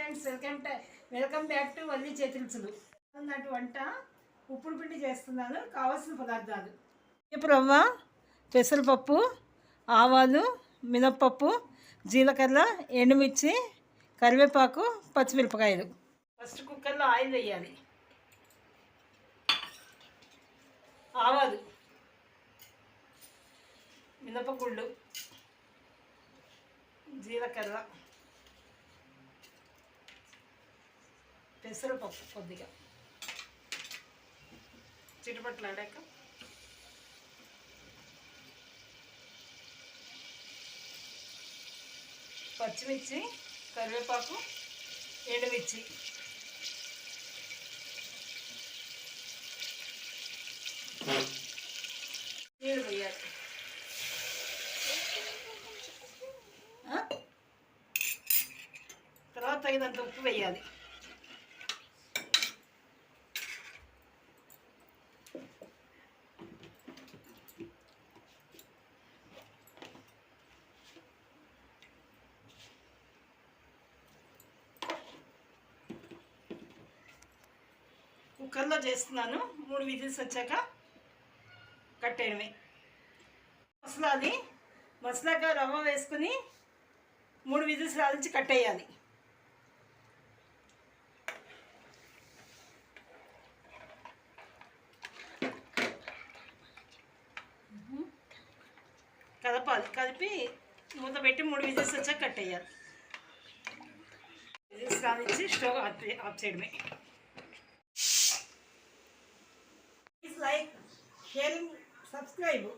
Friends welcome welcome back to Valli చేతులుసులు అన్నట్టు వంట ఉప్పుడు పిండి చేస్తున్నాను కావాల్సిన పదార్థాలు. ఇప్పుడు రవ్వ పెసరపప్పు ఆవాలు మినప్పప్పు జీలకర్ర ఎండుమిర్చి కరివేపాకు పచ్చిమిరపకాయలు. ఫస్ట్ కుక్కర్లో ఆయిల్ వేయాలి. ఆవాలు మినపగుళ్ళు జీలకర్ర పెసరపప్పు కొద్దిగా. చిటపట్లాడాక పచ్చిమిర్చి కరివేపాకు ఎండుమిర్చి. నీళ్ళు వేయాలి ఆ? తర్వాత తగినంత ఉప్పు వేయాలి. కుక్కర్లో చేస్తున్నాను. మూడు విజిల్స్ వచ్చాక కట్టేయడమే. మసలాది మసలాక రవ్వ వేసుకుని మూడు విజిల్స్ రాలించి కట్టేయాలి. కలపాలి. కలిపి మూత పెట్టి మూడు విజిల్స్ వచ్చాక కట్టేయాలి. విజిల్స్ రానిచ్చి స్టవ్ ఆఫ్ ఆఫ్ చేయడమే. సబ్స్క్రైబ్.